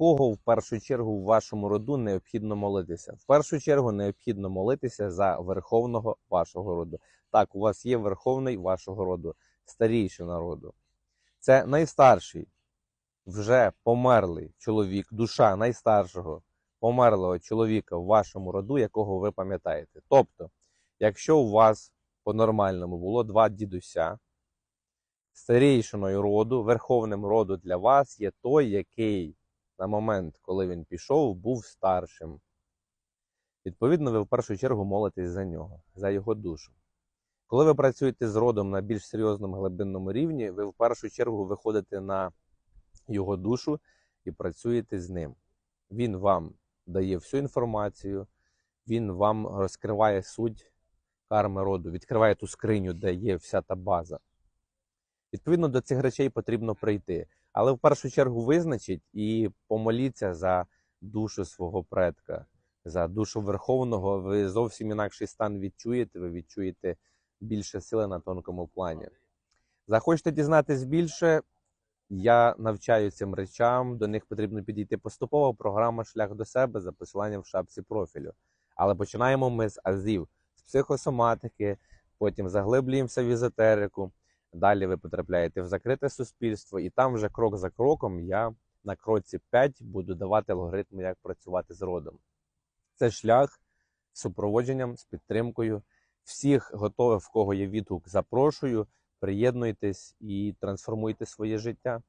кого в першу чергу в вашому роду необхідно молитися? В першу чергу необхідно молитися за верховного вашого роду. Так, у вас є верховний вашого роду, старійший народу. Це найстарший, вже померлий чоловік, душа найстаршого померлого чоловіка в вашому роду, якого ви пам'ятаєте. Тобто, якщо у вас по-нормальному було два дідуся, старійшиною роду, верховним роду для вас є той, який на момент, коли він пішов, був старшим. Відповідно, ви в першу чергу молитесь за нього, за його душу. Коли ви працюєте з родом на більш серйозному глибинному рівні, ви в першу чергу виходите на його душу і працюєте з ним. Він вам дає всю інформацію, він вам розкриває суть карми роду, відкриває ту скриню, де є вся та база. Відповідно до цих речей потрібно прийти. Але в першу чергу визначіть і помоліться за душу свого предка, за душу Верховного. Ви зовсім інакший стан відчуєте, ви відчуєте більше сили на тонкому плані. Захочете дізнатись більше, я навчаю цим речам, до них потрібно підійти поступово. Програма Шлях до себе за посиланням в шапці профілю. Але починаємо ми з азів, з психосоматики, потім заглиблюємося в езотерику. Далі ви потрапляєте в закрите суспільство, і там вже крок за кроком я на кроці 5 буду давати алгоритми, як працювати з родом. Це шлях з супроводженням, з підтримкою. Всіх готових, в кого є відгук, запрошую. Приєднуйтесь і трансформуйте своє життя.